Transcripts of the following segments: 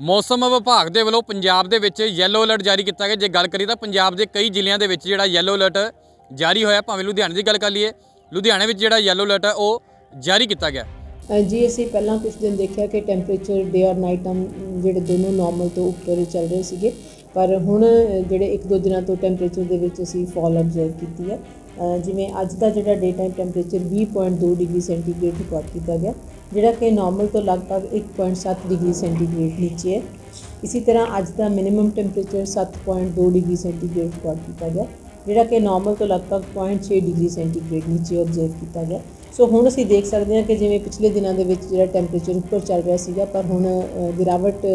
ਮੌਸਮ ਵਿਭਾਗ ਦੇ ਵੱਲੋਂ ਪੰਜਾਬ ਦੇ ਵਿੱਚ ਯੈਲੋ ਅਲਰਟ ਜਾਰੀ ਕੀਤਾ ਗਿਆ। ਜੇ ਗੱਲ ਕਰੀਏ ਤਾਂ ਪੰਜਾਬ ਦੇ ਕਈ ਜ਼ਿਲ੍ਹਿਆਂ ਦੇ ਵਿੱਚ ਜਿਹੜਾ ਯੈਲੋ ਅਲਰਟ ਜਾਰੀ ਹੋਇਆ, ਭਾਵੇਂ ਲੁਧਿਆਣੇ ਦੀ ਗੱਲ ਕਰ ਲਈਏ, ਲੁਧਿਆਣੇ ਵਿੱਚ ਜਿਹੜਾ ਯੈਲੋ ਅਲਰਟ ਹੈ ਉਹ ਜਾਰੀ ਕੀਤਾ ਗਿਆ। ਜੀ, ਅਸੀਂ ਪਹਿਲਾਂ ਕੁਝ ਦਿਨ ਦੇਖਿਆ ਕਿ ਟੈਂਪਰੇਚਰ ਡੇ ਔਰ ਨਾਈਟ ਟਾਈਮ ਜਿਹੜੇ ਦੋਨੋਂ ਨਾਰਮਲ ਤੋਂ ਉੱਪਰ ਚੱਲ ਰਹੇ ਸੀਗੇ। ਪਰ ਹੁਣ ਜਿਹੜੇ ਇੱਕ ਦੋ ਦਿਨਾਂ ਤੋਂ ਟੈਂਪਰੇਚਰ ਦੇ ਵਿੱਚ ਅਸੀਂ ਫਾਲ ਆਬਜ਼ਰਵ ਕੀਤੀ ਹੈ ਜਿਵੇਂ ਅੱਜ ਦਾ ਜਿਹੜਾ day time temperature 20.2 degree centigrade record ਕੀਤਾ ਗਿਆ। ਜਿਹੜਾ ਕਿ ਨਾਰਮਲ ਤੋਂ ਲਗਭਗ 1.7 ਡਿਗਰੀ ਸੈਂਟੀਗ੍ਰੇਡ ਨੀਚੇ ਹੈ। ਇਸੇ ਤਰ੍ਹਾਂ ਅੱਜ ਦਾ minimum temperature 7.2 degree centigrade record ਕੀਤਾ ਗਿਆ। ਜਿਹੜਾ ਕਿ ਨਾਰਮਲ ਤੋਂ ਲਗਭਗ 0.6 ਡਿਗਰੀ ਸੈਂਟੀਗ੍ਰੇਡ ਨੀਚੇ ਆਬਜ਼ਰਵ ਕੀਤਾ ਗਿਆ। ਸੋ ਹੁਣ ਅਸੀਂ ਦੇਖ ਸਕਦੇ ਹਾਂ ਕਿ ਜਿਵੇਂ ਪਿਛਲੇ ਦਿਨਾਂ ਦੇ ਵਿੱਚ ਜਿਹੜਾ ਟੈਂਪਰੇਚਰ ਉੱਪਰ ਚੱਲ ਰਿਹਾ ਸੀਗਾ, ਪਰ ਹੁਣ ਗਿਰਾਵਟ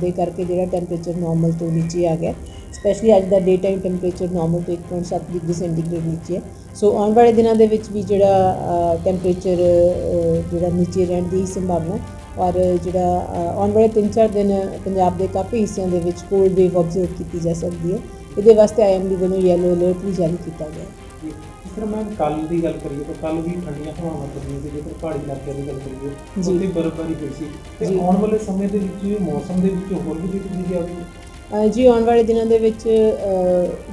ਦੇ ਕਰਕੇ ਜਿਹੜਾ ਟੈਂਪਰੇਚਰ ਨਾਰਮਲ ਤੋਂ ਨੀਚੇ ਆ ਗਿਆ। ਸਪੈਸ਼ਲੀ ਅੱਜ ਦਾ ਡੇ ਟਾਈਮ ਟੈਂਪਰੇਚਰ ਨਾਰਮਲ ਤੋਂ 1.7 ਡਿਗਰੀ ਸੈਂਟੀਗ੍ਰੇਡ ਨੀਚੇ ਹੈ। ਸੋ ਆਉਣ ਵਾਲੇ ਦਿਨਾਂ ਦੇ ਵਿੱਚ ਵੀ ਜਿਹੜਾ ਟੈਂਪਰੇਚਰ ਜਿਹੜਾ ਨੀਚੇ ਰਹਿਣ ਦੀ ਸੰਭਾਵਨਾ ਔਰ ਜਿਹੜਾ ਆਉਣ ਵਾਲੇ 3-4 ਦਿਨ ਪੰਜਾਬ ਦੇ ਕਾਫੀ ਹਿੱਸਿਆਂ ਦੇ ਵਿੱਚ ਕੋਲਡ ਵੇਵ ਆਬਜ਼ਰਵ ਕੀਤੀ ਜਾ ਸਕਦੀ ਹੈ। ਇਹਦੇ ਵਾਸਤੇ ਆਈਐਮਡੀ ਵੱਲੋਂ ਯੈਲੋ ਅਲਰਟ ਵੀ ਜਾਰੀ ਕੀਤਾ ਗਿਆ ਹੈ। ਜੀ। ਜਿਸ ਤਰ੍ਹਾਂ ਮੈਂ ਕੱਲ ਦੀ ਗੱਲ ਕਰੀਏ ਤਾਂ ਕੱਲ ਵੀ ਠੰਡੀਆਂ ਹਵਾਵਾਂ ਚੱਲੀਆਂ ਸੀ ਜੇਕਰ ਪਹਾੜੀ ਇਲਾਕੇ ਦੀ ਗੱਲ ਕਰੀਏ। ਉੱਥੇ ਬਰਫ਼ਬਾਰੀ ਹੋਈ ਸੀ ਤੇ। ਆਉਣ ਵਾਲੇ ਸਮੇਂ ਦੇ ਵਿੱਚ ਮੌਸਮ ਦੇ ਵਿੱਚ ਹੋਰ ਵੀ ਤਬਦੀਲੀ ਆਵੇਗੀ ਜੀ ਆਉਣ ਵਾਲੇ ਦਿਨਾਂ ਦੇ ਵਿੱਚ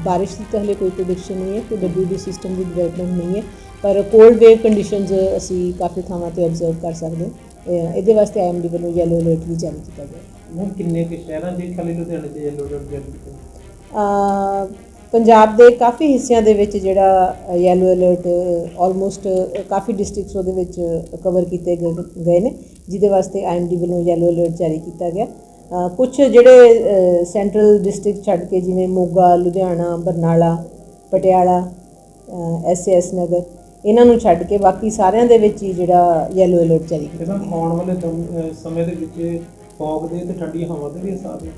ਬਾਰਿਸ਼ ਦੀ ਤਾਂ ਹਲੇ ਕੋਈ ਪ੍ਰੈਡਿਕਸ਼ਨ ਨਹੀਂ ਹੈ ਕੋਈ ਡਬਲਯੂਡੀ ਸਿਸਟਮ ਦੀ ਡਿਵੈਲਪਮੈਂਟ ਨਹੀਂ ਹੈ ਪਰ ਕੋਲਡ ਵੇਵ ਕੰਡੀਸ਼ਨਸ ਅਸੀਂ ਕਾਫੀ ਥਾਵਾਂ ਤੇ ਆਬਜ਼ਰਵ ਕਰ ਸਕਦੇ ਹਾਂ ਇਹਦੇ ਵਾਸਤੇ ਆਈਐਮਡੀ ਵੱਲੋਂ ਯੈਲੋ ਅਲਰਟ ਵੀ ਜਾਰੀ ਕੀਤਾ ਗਿਆ ਹੁਣ ਕਿੰਨੇ ਕੁ ਸ਼ਹਿਰਾਂ ਦੇ ਖਾਲੀ ਲੁਧਿਆਣੇ ਤੇ ਯੈਲੋ ਅਲਰਟ ਜਾਰੀ ਕੀਤਾ ਪੰਜਾਬ ਦੇ ਕਾਫੀ ਹਿੱਸਿਆਂ ਦੇ ਵਿੱਚ ਜਿਹੜਾ ਯੈਲੋ ਅਲਰਟ ਆਲਮੋਸਟ ਕਾਫੀ ਡਿਸਟ੍ਰਿਕਟਸ ਉਹਦੇ ਵਿੱਚ ਕਵਰ ਕੀਤੇ ਗਏ ਨੇ, ਜਿਹਦੇ ਵਾਸਤੇ ਆਈਐਮਡੀ ਵੱਲੋਂ ਯੈਲੋ ਅਲਰਟ ਜਾਰੀ ਕੀਤਾ ਗਿਆ। ਕੁਝ ਜਿਹੜੇ ਸੈਂਟਰਲ ਡਿਸਟ੍ਰਿਕਟ ਛੱਡ ਕੇ ਜਿਵੇਂ ਮੋਗਾ, ਲੁਧਿਆਣਾ, ਬਰਨਾਲਾ, ਪਟਿਆਲਾ ਐਸਐਸ ਨਗਰ, ਇਹਨਾਂ ਨੂੰ ਛੱਡ ਕੇ ਬਾਕੀ ਸਾਰਿਆਂ ਦੇ ਵਿੱਚ ਹੀ ਜਿਹੜਾ ਯੈਲੋ ਅਲਰਟ ਜਾਰੀ ਕੀਤਾ ਇਹਦਾ ਆਉਣ ਵਾਲੇ ਸਮੇਂ ਦੇ ਵਿੱਚ ਫੌਗ ਦੇ ਤੇ ਠੰਡੀਆਂ ਹਵਾ ਦੇ ਵੀ ਅਸਰ ਨੇ।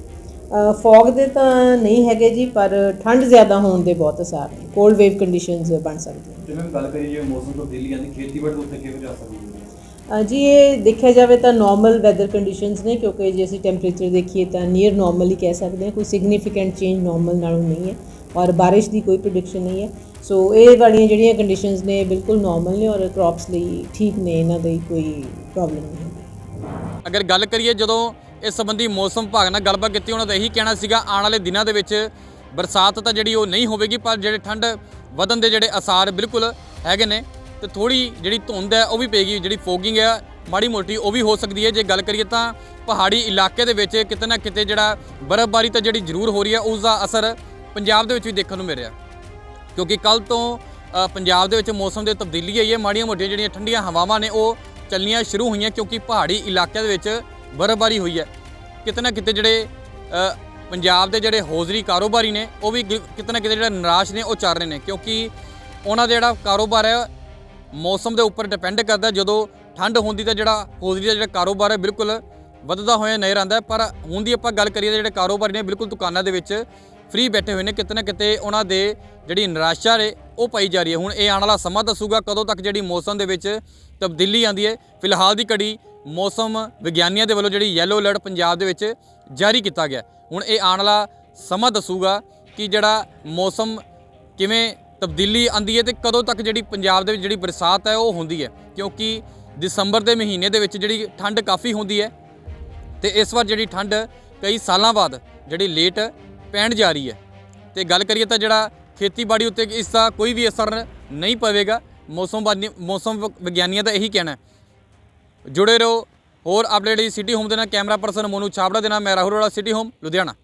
ਫੌਗ ਦੇ ਤਾਂ ਨਹੀਂ ਹੈਗੇ ਜੀ ਪਰ ਠੰਡ ਜ਼ਿਆਦਾ ਹੋਣ ਦੇ ਬਹੁਤ ਅਸਾਰ ਨੇ। ਕੋਲਡ ਵੇਵ ਕੰਡੀਸ਼ਨਸ ਬਣ ਸਕਦੀਆਂ ਜਿਵੇਂ ਗੱਲ ਕਰੀਏ ਜਿਵੇਂ ਮੌਸਮ ਤਬਦੀਲੀ ਆਂਦੀ ਖੇਤੀਬਾੜੀ ਦੇ ਉੱਤੇ ਕਿਵੇਂ ਜਾ ਸਕਦੀ ਹੈ? ਜੀ ਇਹ ਦੇਖਿਆ ਜਾਵੇ ਤਾਂ ਨਾਰਮਲ ਵੈਦਰ ਕੰਡੀਸ਼ਨਸ ਨੇ ਕਿਉਂਕਿ ਜੇ ਅਸੀਂ ਟੈਂਪਰੇਚਰ ਦੇਖੀਏ ਤਾਂ ਨੀਅਰ ਨਾਰਮਲ ਹੀ ਕਹਿ ਸਕਦੇ ਹਾਂ। ਕੋਈ ਸਿਗਨੀਫੀਕੈਂਟ ਚੇਂਜ ਨਾਰਮਲ ਨਾਲੋਂ ਨਹੀਂ ਹੈ ਔਰ ਬਾਰਿਸ਼ ਦੀ ਕੋਈ ਪ੍ਰੈਡਿਕਸ਼ਨ ਨਹੀਂ ਹੈ। ਸੋ ਇਹ ਵਾਲੀਆਂ ਜਿਹੜੀਆਂ ਕੰਡੀਸ਼ਨਸ ਨੇ ਬਿਲਕੁਲ ਨਾਰਮਲ ਨੇ ਔਰ ਕ੍ਰੌਪਸ ਲਈ ਠੀਕ ਨੇ ਇਹਨਾਂ ਦੀ ਕੋਈ ਪ੍ਰੋਬਲਮ ਨਹੀਂ ਹੈ। ਅਗਰ ਗੱਲ ਕਰੀਏ ਜਦੋਂ ਇਸ ਸੰਬੰਧੀ ਮੌਸਮ ਵਿਭਾਗ ਨਾਲ ਗੱਲਬਾਤ ਕੀਤੀ, ਉਹਨਾਂ ਦਾ ਇਹੀ ਕਹਿਣਾ ਸੀਗਾ, ਆਉਣ ਵਾਲੇ ਦਿਨਾਂ ਦੇ ਵਿੱਚ ਬਰਸਾਤ ਤਾਂ ਜਿਹੜੀ ਉਹ ਨਹੀਂ ਹੋਵੇਗੀ, ਪਰ ਜਿਹੜੇ ਠੰਡ ਵਧਣ ਦੇ ਜਿਹੜੇ ਅਸਾਰ ਬਿਲਕੁਲ ਹੈਗੇ ਨੇ, ਤੇ ਥੋੜੀ ਜਿਹੜੀ ਧੁੰਦ ਹੈ ਉਹ ਵੀ ਪਏਗੀ, ਜਿਹੜੀ ਫੋਗਿੰਗ ਹੈ ਮਾੜੀ ਮੋਟੀ ਉਹ ਵੀ ਹੋ ਸਕਦੀ ਹੈ। ਜੇ ਗੱਲ ਕਰੀਏ ਤਾਂ ਪਹਾੜੀ ਇਲਾਕੇ ਦੇ ਵਿੱਚ ਕਿਤੇ ਨਾ ਕਿਤੇ ਜਿਹੜਾ ਬਰਫ਼ਬਾਰੀ ਤਾਂ ਜਿਹੜੀ ਜ਼ਰੂਰ ਹੋ ਰਹੀ ਹੈ, ਉਸ ਦਾ ਅਸਰ ਪੰਜਾਬ ਦੇ ਵਿੱਚ ਵੀ ਦੇਖਣ ਨੂੰ ਮਿਲ ਰਿਹਾ। ਕਿਉਂਕਿ ਕੱਲ ਤੋਂ ਪੰਜਾਬ ਦੇ ਵਿੱਚ ਮੌਸਮ ਦੇ ਤਬਦੀਲੀ ਆਈ ਹੈ ਮਾੜੀਆਂ ਮੋਟੀਆਂ ਜਿਹੜੀਆਂ ਠੰਡੀਆਂ ਹਵਾਵਾਂ ਨੇ, ਉਹ ਚੱਲਣੀਆਂ ਸ਼ੁਰੂ ਹੋਈਆਂ, ਕਿਉਂਕਿ ਪਹਾੜੀ ਇਲਾਕਿਆਂ ਦੇ ਵਿੱਚ ਬਰਫ਼ਬਾਰੀ ਹੋਈ ਹੈ। ਕਿਤੇ ਨਾ ਕਿਤੇ ਜਿਹੜੇ ਪੰਜਾਬ ਦੇ ਜਿਹੜੇ ਹੌਜ਼ਰੀ ਕਾਰੋਬਾਰੀ ਨੇ, ਉਹ ਵੀ ਕਿਤੇ ਨਾ ਕਿਤੇ ਜਿਹੜਾ ਨਿਰਾਸ਼ ਨੇ, ਉਹ ਚੱਲ ਰਹੇ ਨੇ। ਕਿਉਂਕਿ ਉਹਨਾਂ ਦਾ ਜਿਹੜਾ ਕਾਰੋਬਾਰ ਹੈ, ਮੌਸਮ ਦੇ ਉੱਪਰ ਡਿਪੈਂਡ ਕਰਦਾ। ਜਦੋਂ ਠੰਡ ਹੁੰਦੀ ਤਾਂ ਜਿਹੜਾ ਹੌਜ਼ਰੀ ਦਾ ਜਿਹੜਾ ਕਾਰੋਬਾਰ ਹੈ, ਬਿਲਕੁਲ ਵੱਧਦਾ ਹੋਇਆ ਨਜ਼ਰ ਆਉਂਦਾ ਪਰ ਹੁਣ ਦੀ ਆਪਾਂ ਗੱਲ ਕਰੀਏ ਤਾਂ ਜਿਹੜੇ ਕਾਰੋਬਾਰੀ ਨੇ, ਬਿਲਕੁਲ ਦੁਕਾਨਾਂ ਦੇ ਵਿੱਚ ਫ੍ਰੀ ਬੈਠੇ ਹੋਏ ਨੇ, ਕਿਤੇ ਨਾ ਕਿਤੇ ਉਹਨਾਂ ਦੇ ਜਿਹੜੀ ਨਿਰਾਸ਼ਾ ਨੇ ਉਹ ਪਾਈ ਜਾ ਰਹੀ ਹੈ। ਹੁਣ ਇਹ ਆਉਣ ਵਾਲਾ ਸਮਾਂ ਦੱਸੂਗਾ ਕਦੋਂ ਤੱਕ ਜਿਹੜੀ ਮੌਸਮ ਦੇ ਵਿੱਚ ਤਬਦੀਲੀ ਆਂਦੀ ਹੈ। ਫਿਲਹਾਲ ਦੀ ਘੜੀ ਮੌਸਮ ਵਿਗਿਆਨੀਆਂ ਦੇ ਵੱਲੋਂ ਜਿਹੜੀ ਯੈਲੋ ਅਲਰਟ ਪੰਜਾਬ ਦੇ ਵਿੱਚ ਜਾਰੀ ਕੀਤਾ ਗਿਆ। ਹੁਣ ਇਹ ਆਉਣ ਵਾਲਾ ਸਮਾਂ ਦੱਸੂਗਾ ਕਿ ਜਿਹੜਾ ਮੌਸਮ ਕਿਵੇਂ ਤਬਦੀਲੀ ਆਂਦੀ ਹੈ ਤੇ ਕਦੋਂ ਤੱਕ ਜਿਹੜੀ ਪੰਜਾਬ ਦੇ ਵਿੱਚ ਜਿਹੜੀ ਬਰਸਾਤ ਹੈ, ਉਹ ਹੁੰਦੀ ਹੈ। ਕਿਉਂਕਿ ਦਸੰਬਰ ਦੇ ਮਹੀਨੇ ਦੇ ਵਿੱਚ ਜਿਹੜੀ ਠੰਡ ਕਾਫੀ ਹੁੰਦੀ ਹੈ ਤੇ ਇਸ ਵਾਰ ਜਿਹੜੀ ਠੰਡ ਕਈ ਸਾਲਾਂ ਬਾਅਦ ਜਿਹੜੀ ਲੇਟ ਪੈਣ ਜਾ ਰਹੀ ਹੈ। ਤੇ ਗੱਲ ਕਰੀਏ ਤਾਂ ਜਿਹੜਾ ਖੇਤੀਬਾੜੀ ਉੱਤੇ ਇਸ ਦਾ ਕੋਈ ਵੀ ਅਸਰ ਨਹੀਂ ਪਵੇਗਾ, ਮੌਸਮ ਮੌਸਮ ਵਿਗਿਆਨੀਆਂ ਦਾ ਇਹੀ ਕਹਿਣਾ ਹੈ। ਜੁੜੇ ਰਹੋ। ਹੋਰ ਅਪਡੇਟ ਸਿਟੀ ਹੋਮ ਦੇ ਨਾਲ ਕੈਮਰਾ ਪਰਸਨ ਮੋਨੂ ਛਾਬੜਾ, ਦੇ ਨਾਲ ਮੈਂ ਰਾਹੁਲ ਰੋੜਾ ਸਿਟੀ ਹੋਮ ਲੁਧਿਆਣਾ।